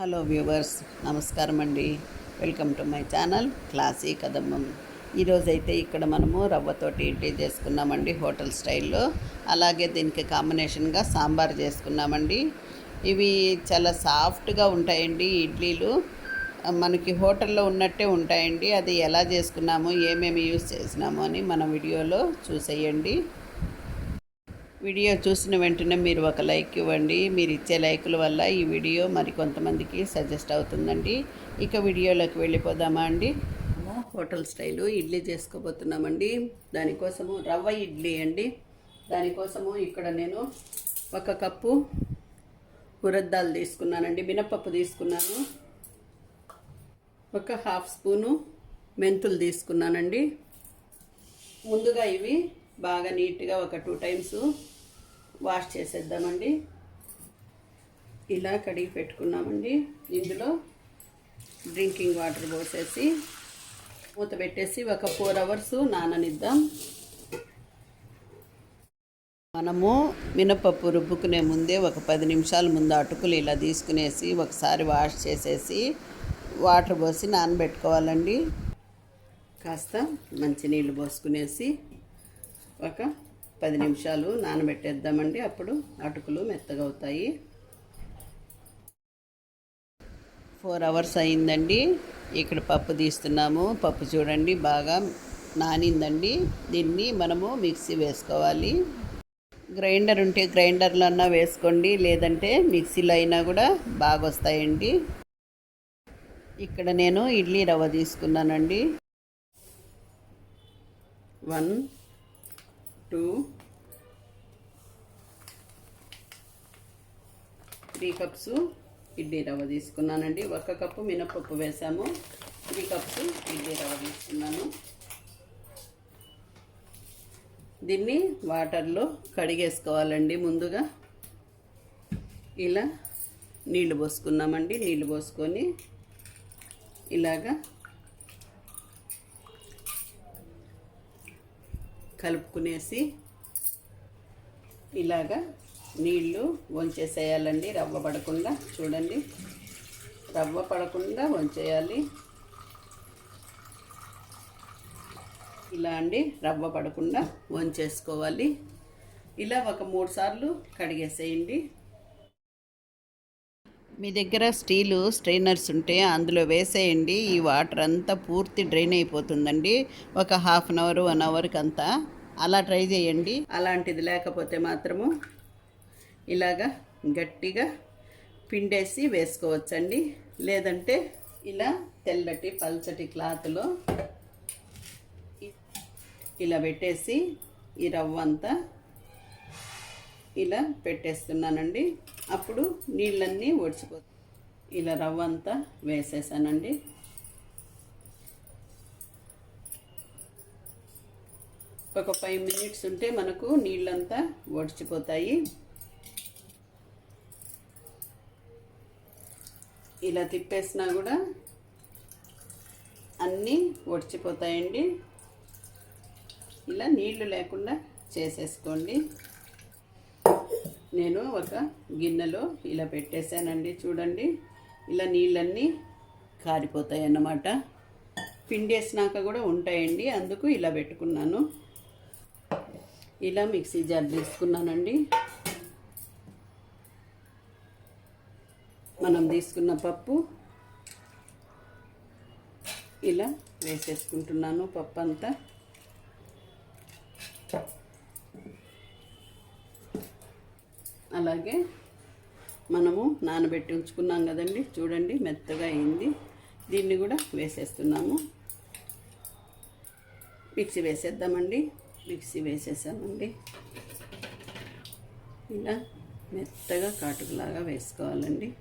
Hello viewers నమస్కారం అండి welcome to my channel classy కదమ్మం. ఈరోజైతే ఇక్కడ మనము రవ్వతోటి ఇడ్లీ చేసుకున్నామండి హోటల్ స్టైల్లో. అలాగే దీనికి కాంబినేషన్గా సాంబార్ చేసుకున్నామండి. ఇవి చాలా సాఫ్ట్గా ఉంటాయండి ఇడ్లీలు. మనకి హోటల్లో ఉన్నట్టే ఉంటాయండి. అది ఎలా చేసుకున్నాము ఏమేమి యూస్ చేసినాము అని మన వీడియోలో చూసేయండి. వీడియో చూసిన వెంటనే మీరు ఒక లైక్ ఇవ్వండి. మీరు ఇచ్చే లైకుల వల్ల ఈ వీడియో మరి కొంతమందికి సజెస్ట్ అవుతుందండి. ఇక వీడియోలోకి వెళ్ళిపోదామా అండి? హోటల్ స్టైలు ఇడ్లీ చేసుకోబోతున్నామండి. దానికోసము రవ్వ ఇడ్లీ అండి. దానికోసము ఇక్కడ నేను ఒక కప్పు ఉరద్దాలు తీసుకున్నానండి. మినపప్పు తీసుకున్నాను. ఒక హాఫ్ స్పూను మెంతులు తీసుకున్నానండి. ముందుగా ఇవి బాగా నీట్గా ఒక టూ టైమ్స్ వాష్ చేసేద్దామండి. ఇలా కడిగి పెట్టుకున్నామండి. ఇందులో డ్రింకింగ్ వాటర్ పోసేసి మూత పెట్టేసి ఒక ఫోర్ అవర్స్ నాననిద్దాం. మనము మినపప్పు రుబ్బుకునే ముందే ఒక పది నిమిషాల ముందు అటుకులు ఇలా తీసుకునేసి ఒకసారి వాష్ చేసేసి వాటర్ పోసి నానబెట్టుకోవాలండి. కాస్త మంచినీళ్ళు పోసుకునేసి ఒక పది నిమిషాలు నానబెట్టేద్దామండి. అప్పుడు అటుకులు మెత్తగా అవుతాయి. ఫోర్ అవర్స్ అయిందండి. ఇక్కడ పప్పు తీస్తున్నాము. పప్పు చూడండి బాగా నానిందండి. దీన్ని మనము మిక్సీ వేసుకోవాలి. గ్రైండర్ ఉంటే గ్రైండర్లో అన్నా వేసుకోండి. లేదంటే మిక్సీలో అయినా కూడా బాగా వస్తాయండి ఇక్కడ నేను ఇడ్లీ రవ్వ తీసుకున్నానండి. One two three cups idli rava తీసుకున్నానండి. ఒక కప్పు మినపప్పు వేసాము. త్రీ కప్స్ ఇడ్లీ రవ్వ తీసుకున్నాను. దీన్ని వాటర్లో కడిగేసుకోవాలండి ముందుగా. ఇలా నీళ్ళు పోసుకున్నామండి. నీళ్ళు పోసుకొని ఇలాగా కలుపుకునేసి ఇలాగా నీళ్ళు వంచేసేయాలండి. రవ్వ పడకుండా చూడండి. రవ్వ పడకుండా వంచేయాలి. ఇలా అండి రవ్వ పడకుండా వంచేసుకోవాలి. ఇలా ఒక మూడు సార్లు కడిగేసేయండి. మీ దగ్గర స్టీలు స్ట్రైనర్స్ ఉంటే అందులో వేసేయండి. ఈ వాటర్ అంతా పూర్తి డ్రైన్ అయిపోతుందండి. ఒక హాఫ్ అన్ అవర్ వన్ అవర్కి అంతా అలా ట్రై చేయండి. అలాంటిది లేకపోతే మాత్రము ఇలాగా గట్టిగా పిండేసి వేసుకోవచ్చండి. లేదంటే ఇలా తెల్లటి పల్చటి క్లాత్లో ఇలా పెట్టేసి ఈ రవ్వ అంతా ఇలా పెట్టేస్తున్నానండి. అప్పుడు నీళ్ళన్నీ ఒడిచిపో ఇలా రవ్వ అంతా వేసేసానండి. ఒక ఫైవ్ మినిట్స్ ఉంటే మనకు నీళ్ళంతా ఒడిచిపోతాయి ఇలా తిప్పేసినా కూడా అన్నీ ఒడిచిపోతాయండి ఇలా నీళ్ళు లేకుండా చేసేసుకోండి. నేను ఒక గిన్నెలో ఇలా పెట్టేశానండి చూడండి. ఇలా నీళ్ళన్నీ కారిపోతాయి అన్నమాట. పిండేసినాక కూడా ఉంటాయండి అందుకు ఇలా పెట్టుకున్నాను. ఇలా మిక్సీ జార్ తీసుకున్నానండి. మనం తీసుకున్న పప్పు ఇలా వేసేసుకుంటున్నాను పప్పు అంతా అలాగే మనము నానబెట్టి ఉంచుకున్నాం కదండి. చూడండి మెత్తగా అయింది. దీన్ని కూడా వేసేస్తున్నాము. మిక్సీ వేసేద్దామండి. మిక్సీ వేసేసామండి. ఇలా మెత్తగా కాటుకులాగా వేసుకోవాలండి.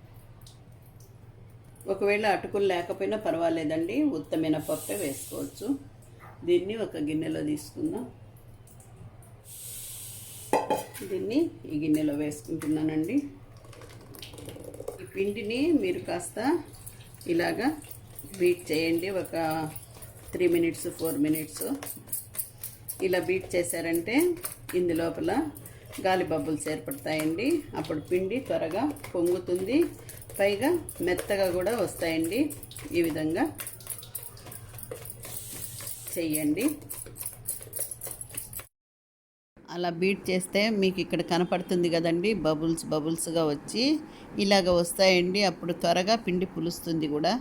ఒకవేళ అటుకులు లేకపోయినా పర్వాలేదండి. ఉత్తమైన పప్పే వేసుకోవచ్చు. దీన్ని ఒక గిన్నెలో తీసుకుందాం. దీన్ని ఈ గిన్నెలో వేసుకుంటున్నానండి. ఈ పిండిని మీరు కాస్త ఇలాగా బీట్ చేయండి. ఒక త్రీ మినిట్స్ ఫోర్ మినిట్స్ ఇలా బీట్ చేశారంటే ఇందు లోపల గాలి బబ్బుల్స్ ఏర్పడతాయండి. అప్పుడు పిండి త్వరగా పొంగుతుంది. పైగా మెత్తగా కూడా వస్తాయండి. ఈ విధంగా చెయ్యండి అలా బీట్ చేస్తే మీకు ఇక్కడ కనపడుతుంది కదండి బబుల్స్ బబుల్స్గా వచ్చి ఇలాగ వస్తాయండి. అప్పుడు త్వరగా పిండి పులుస్తుంది కూడా.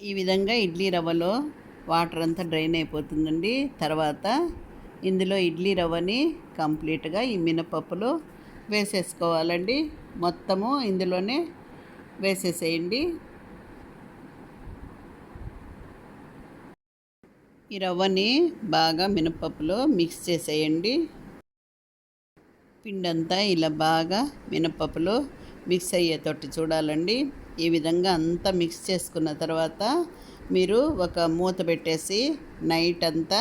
ఈ విధంగా ఇడ్లీ రవ్వలో వాటర్ అంతా డ్రైన్ అయిపోతుందండి. తర్వాత ఇందులో ఇడ్లీ రవ్వని కంప్లీట్గా ఈ మినపప్పులు వేసేసుకోవాలండి. మొత్తము ఇందులోనే వేసేసేయండి. ఈ రవ్వని బాగా మినపప్పులో మిక్స్ చేసేయండి. పిండంతా ఇలా బాగా మినపప్పులో మిక్స్ అయ్యేటట్టు చూడాలండి. ఈ విధంగా అంతా మిక్స్ చేసుకున్న తర్వాత మీరు ఒక మూత పెట్టేసి నైట్ అంతా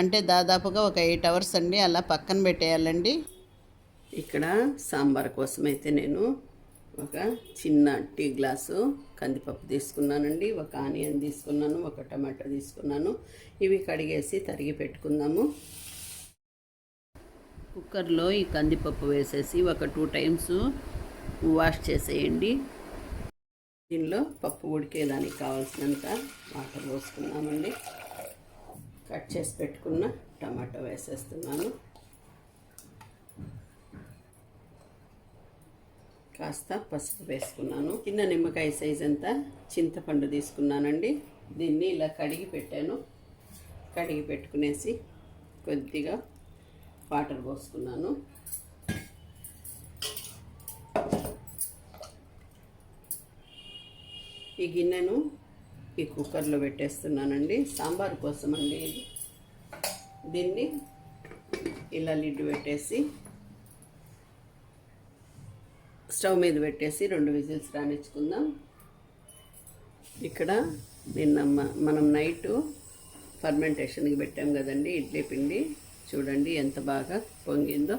అంటే దాదాపుగా ఒక ఎయిట్ అవర్స్ అండి అలా పక్కన పెట్టేయాలండి. ఇక్కడ సాంబార్ కోసం అయితే నేను ఒక చిన్న టీ గ్లాసు కందిపప్పు తీసుకున్నానండి ఒక ఆనియన్ తీసుకున్నాను ఒక టమాటో తీసుకున్నాను. ఇవి కడిగేసి తరిగి పెట్టుకుందాము. కుక్కర్లో ఈ కందిపప్పు వేసేసి ఒక టూ టైమ్స్ వాష్ చేసేయండి. దీనిలో పప్పు ఉడికేదానికి కావాల్సినంత వాటర్ పోసుకున్నామండి కట్ చేసి పెట్టుకున్న టమాటో వేసేస్తున్నాను. కాస్త పసుపు వేసుకున్నాను. చిన్న నిమ్మకాయ సైజ్ అంతా చింతపండు తీసుకున్నానండి. దీన్ని ఇలా కడిగి పెట్టాను. కడిగి పెట్టుకునేసి కొద్దిగా వాటర్ పోసుకున్నాను. ఈ గిన్నెను ఈ కుక్కర్లో పెట్టేస్తున్నానండి. సాంబార్ కోసం అండి దీన్ని ఇలా లిడ్ పెట్టేసి స్టవ్ మీద పెట్టేసి రెండు విజిల్స్ రానిచ్చుకుందాం. ఇక్కడ నిన్న మ- మనం నైటు ఫర్మెంటేషన్కి పెట్టాం కదండి ఇడ్లీ పిండి. చూడండి ఎంత బాగా పొంగిందో.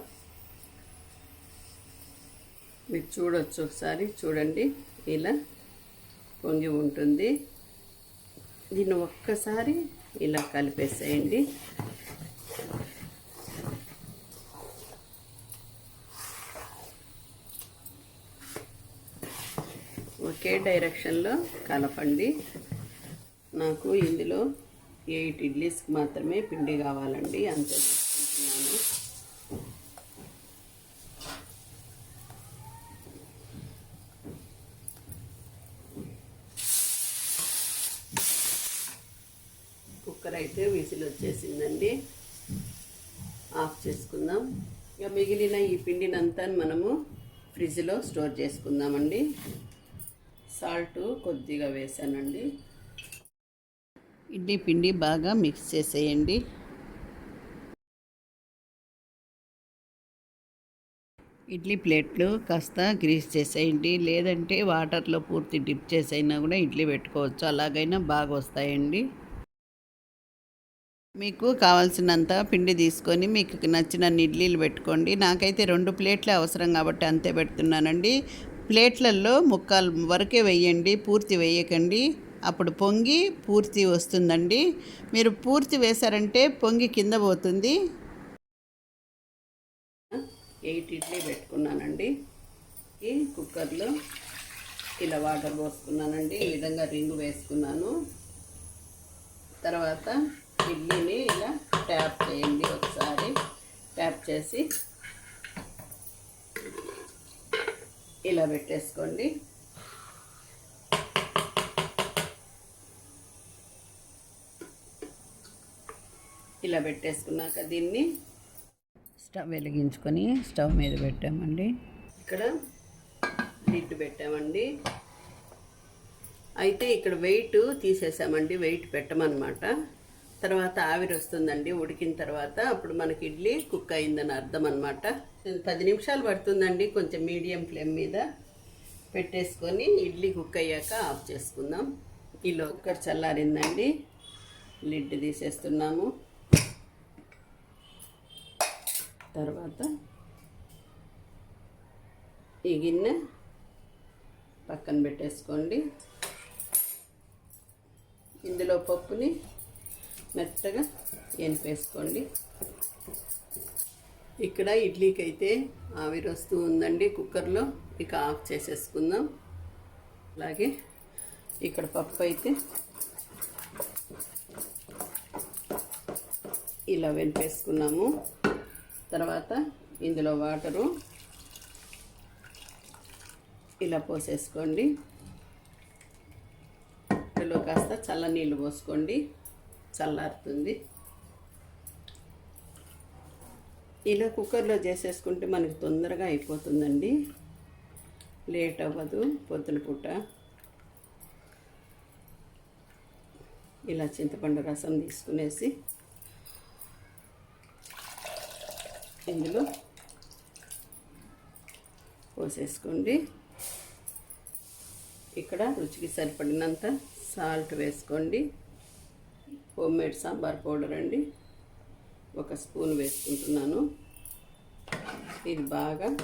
మీరు చూడొచ్చు ఒకసారి చూడండి ఇలా పొంగి ఉంటుంది. దీన్ని ఒక్కసారి ఇలా కలిపేసేయండి. ఒకే డైరెక్షన్లో కలపండి. నాకు ఇందులో ఎయిట్ ఇడ్లీస్కి మాత్రమే పిండి కావాలండి అంతే తీసుకుంటున్నాను. కుక్కర్ అయితే విసిల్ వచ్చేసిందండి ఆఫ్ చేసుకుందాం. ఇక మిగిలిన ఈ పిండినంతా మనము ఫ్రిడ్జ్లో స్టోర్ చేసుకుందామండి. సాల్ట్ కొద్దిగా వేసానండి. ఇడ్లీ పిండి బాగా మిక్స్ చేసేయండి. ఇడ్లీ ప్లేట్లు కాస్త గ్రీస్ చేసేయండి. లేదంటే వాటర్లో పూర్తి డిప్ చేసైనా కూడా ఇడ్లీ పెట్టుకోవచ్చు. అలాగైనా బాగా వస్తాయండి. మీకు కావాల్సినంత పిండి తీసుకొని మీకు నచ్చిన ఇడ్లీలు పెట్టుకోండి. నాకైతే రెండు ప్లేట్లే అవసరం కాబట్టి అంతే పెడుతున్నానండి. ప్లేట్లలో ముక్కాలు వరకే వేయండి పూర్తి వేయకండి. అప్పుడు పొంగి పూర్తి వస్తుందండి. మీరు పూర్తి వేశారంటే పొంగి కింద పోతుంది. ఎయిట్ ఇడ్లీ పెట్టుకున్నానండి. ఈ కుక్కర్లో ఇలా వాటర్ పోసుకున్నానండి. ఈ విధంగా రింగు వేసుకున్నాను. తర్వాత ఇడ్లీని ఇలా ట్యాప్ చేయండి ఒకసారి. ట్యాప్ చేసి ఇలా పెట్టేసుకోండి. ఇలా పెట్టేసుకున్నాక దీన్ని స్టవ్ వెలిగించుకొని స్టవ్ మీద పెట్టామండి. ఇక్కడ లిడ్ పెట్టామండి. అయితే ఇక్కడ వెయిట్ తీసేసామండి వెయిట్ పెట్టమన్నమాట. తర్వాత ఆవిరి వస్తుందండి ఉడికిన తర్వాత అప్పుడు మనకి ఇడ్లీ కుక్ అయిందని అర్థం అనమాట పది నిమిషాలు పడుతుందండి కొంచెం మీడియం ఫ్లేమ్ మీద పెట్టేసుకొని ఇడ్లీ కుక్ అయ్యాక ఆఫ్ చేసుకుందాం. ఈలో కుక్కర్ చల్లారిందండి లిడ్ తీసేస్తున్నాము. తర్వాత ఈ గిన్నె పక్కన పెట్టేసుకోండి. ఇందులో పప్పుని మెత్తగా ఎనిపేసుకోండి ఇక్కడ ఇడ్లీకి అయితే ఆవిరి వస్తూ ఉందండి కుక్కర్లో. ఇక ఆఫ్ చేసేసుకుందాం. అలాగే ఇక్కడ పప్పు అయితే ఇలా వెనిపేసుకున్నాము తర్వాత ఇందులో వాటరు ఇలా పోసేసుకోండి. ఇందులో కాస్త చల్ల నీళ్ళు పోసుకోండి. చల్లారుతుంది. ఇలా కుక్కర్లో చేసేసుకుంటే మనకి తొందరగా అయిపోతుందండి. లేట్ అవ్వదు పొద్దున పూట. ఇలా చింతపండు రసం తీసుకునేసి ఇందులో పోసేసుకోండి. ఇక్కడ రుచికి సరిపడినంత సాల్ట్ వేసుకోండి. హోమ్మేడ్ సాంబార్ పౌడర్ అండి. ఒక స్పూన్ వేసుకుంటున్నాను. ఇది బాగా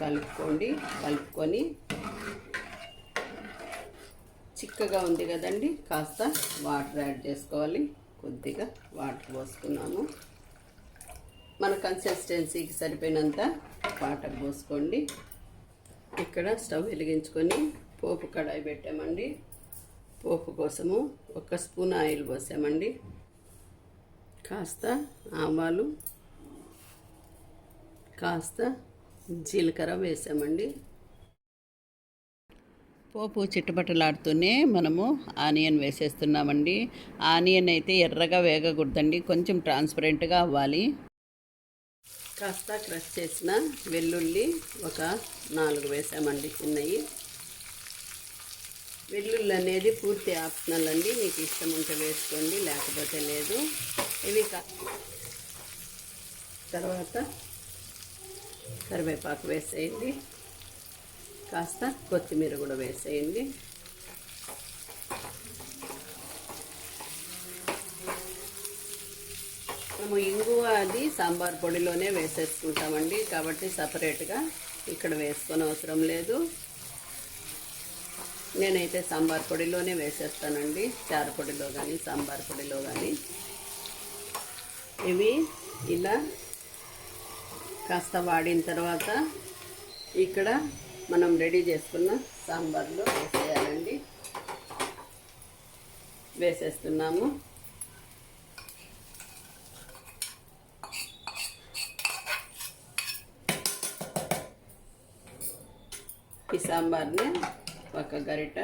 కలుపుకోండి. కలుపుకొని చిక్కగా ఉంది కదండి. కాస్త వాటర్ యాడ్ చేసుకోవాలి. కొద్దిగా వాటర్ పోసుకున్నాము. మన కన్సిస్టెన్సీకి సరిపోయినంత వాటర్ పోసుకోండి. ఇక్కడ స్టవ్ వెలిగించుకొని పోపు కడాయి పెట్టామండి. పోపు కోసము ఒక స్పూన్ ఆయిల్ పోసామండి. కాస్త ఆవాలు కాస్త జీలకర్ర వేసామండి. పోపు చిట్టపట్టలాడుతూనే మనము ఆనియన్ వేసేస్తున్నామండి. ఆనియన్ అయితే ఎర్రగా వేగకూడదండి కొంచెం ట్రాన్స్పరెంట్గా అవ్వాలి. కాస్త క్రష్ చేసిన వెల్లుల్లి ఒక నాలుగు వేసామండి చిన్నవి వెల్లుల్లి అనేది పూర్తి ఆప్షనల్ అండి. మీకు ఇష్టం ఉంటే వేసుకోండి లేకపోతే లేదు. ఇవి కా తర్వాత కరివేపాకు వేసేయండి. కాస్త కొత్తిమీర కూడా వేసేయండి. మనము ఇంగువ అది సాంబార్ పొడిలోనే వేసేసుకుంటామండి. కాబట్టి సపరేట్గా ఇక్కడ వేసుకొని అవసరం లేదు. నేనైతే సాంబార్ పొడిలోనే వేసేస్తానండి. చారు పొడిలో కానీ సాంబార్ పొడిలో కానీ ఇవి ఇలా కాస్త వాడిన తర్వాత ఇక్కడ మనం రెడీ చేసుకున్న సాంబార్లో వేసేయాలండి. వేసేస్తున్నాము. ఈ సాంబార్ని ఒక గరిట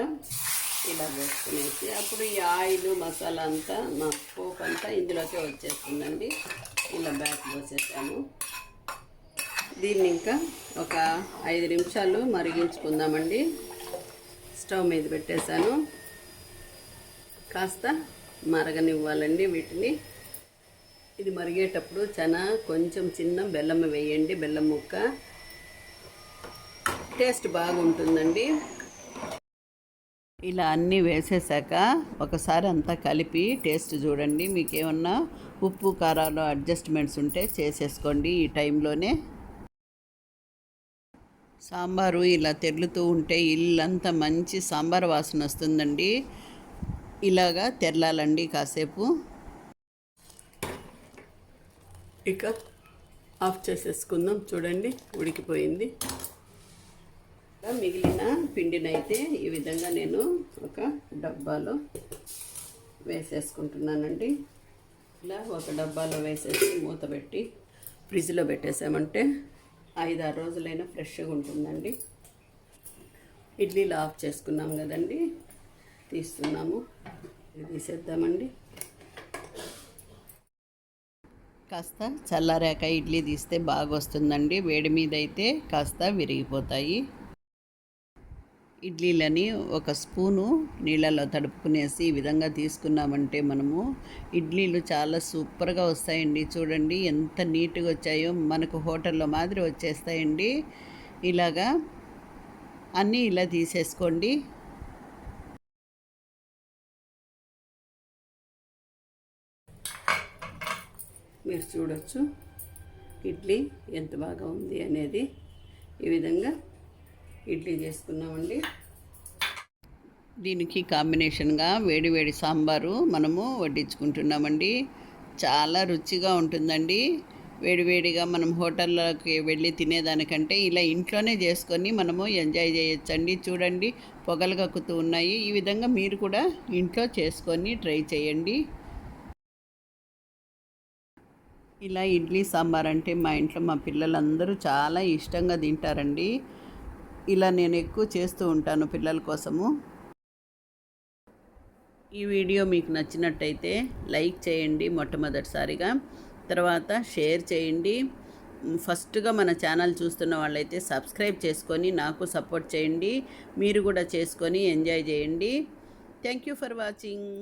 ఇలా వేసుకునేసి అప్పుడు ఈ ఆయిల్ మసాలా అంతా మా పోపు అంతా ఇందులోకే వచ్చేస్తుందండి. ఇలా బ్యాక్ పోసేసాము దీన్ని ఇంకా ఒక ఐదు నిమిషాలు మరిగించుకుందామండి. స్టవ్ మీద పెట్టేశాను. కాస్త మరగనివ్వాలండి వీటిని. ఇది మరిగేటప్పుడు చాలా కొంచెం చిన్న బెల్లం వేయండి బెల్లం ముక్క. టేస్ట్ బాగుంటుందండి. ఇలా అన్నీ వేసేసాక ఒకసారి అంతా కలిపి టేస్ట్ చూడండి. మీకు ఏమన్నా ఉప్పు కారాలు అడ్జస్ట్మెంట్స్ ఉంటే చేసేసుకోండి ఈ టైంలోనే. సాంబారు ఇలా తెర్లుతూ ఉంటే ఇల్లంతా మంచి సాంబార్ వాసన వస్తుందండి. ఇలాగా తెరలాలండి కాసేపు. ఇక ఆఫ్ చేసేసుకుందాం. చూడండి ఉడికిపోయింది. మిగిలిన పిండినైతే ఈ విధంగా నేను ఒక డబ్బాలో వేసేసుకుంటున్నానండి. ఇలా ఒక డబ్బాలో వేసేసి మూత పెట్టి ఫ్రిడ్జ్లో పెట్టేసామంటే ఐదు ఆరు రోజులైనా ఫ్రెష్గా ఉంటుందండి. ఇడ్లీలు ఆఫ్ చేసుకున్నాం కదండి. తీస్తున్నాము. తీసేద్దామండి. కాస్త చల్లారాక ఇడ్లీ తీస్తే బాగా వస్తుందండి వేడి మీద అయితే కాస్త విరిగిపోతాయి. ఇడ్లీలని ఒక స్పూను నీళ్ళలో తడుపుకునేసి ఈ విధంగా తీసుకున్నామంటే మనము ఇడ్లీలు చాలా సూపర్గా వస్తాయండి. చూడండి ఎంత నీట్గా వచ్చాయో మనకు హోటల్లో మాదిరి వచ్చేస్తాయండి. ఇలాగా అన్నీ ఇలా తీసేసుకోండి. మీరు చూడొచ్చు ఇడ్లీ ఎంత బాగా ఉంది అనేది. ఈ విధంగా ఇడ్లీ చేసుకున్నామండి. దీనికి కాంబినేషన్గా వేడివేడి సాంబారు మనము వడ్డించుకుంటున్నామండి. చాలా రుచిగా ఉంటుందండి. వేడివేడిగా మనం హోటల్లోకి వెళ్ళి తినేదానికంటే ఇలా ఇంట్లోనే చేసుకొని మనము ఎంజాయ్ చేయొచ్చండి. చూడండి పొగలు కక్కుతూ ఉన్నాయి. ఈ విధంగా మీరు కూడా ఇంట్లో చేసుకొని ట్రై చేయండి. ఇలా ఇడ్లీ సాంబార్ అంటే మా ఇంట్లో మా పిల్లలందరూ చాలా ఇష్టంగా తింటారండి. ఇలా నేను ఎక్కువ చేస్తూ ఉంటాను పిల్లల కోసము. ఈ వీడియో మీకు నచ్చినట్టయితే లైక్ చేయండి మొట్టమొదటిసారిగా. తర్వాత షేర్ చేయండి. ఫస్ట్గా మన ఛానల్ చూస్తున్న వాళ్ళైతే సబ్స్క్రైబ్ చేసుకొని నాకు సపోర్ట్ చేయండి. మీరు కూడా చేసుకొని ఎంజాయ్ చేయండి. Thank you for watching.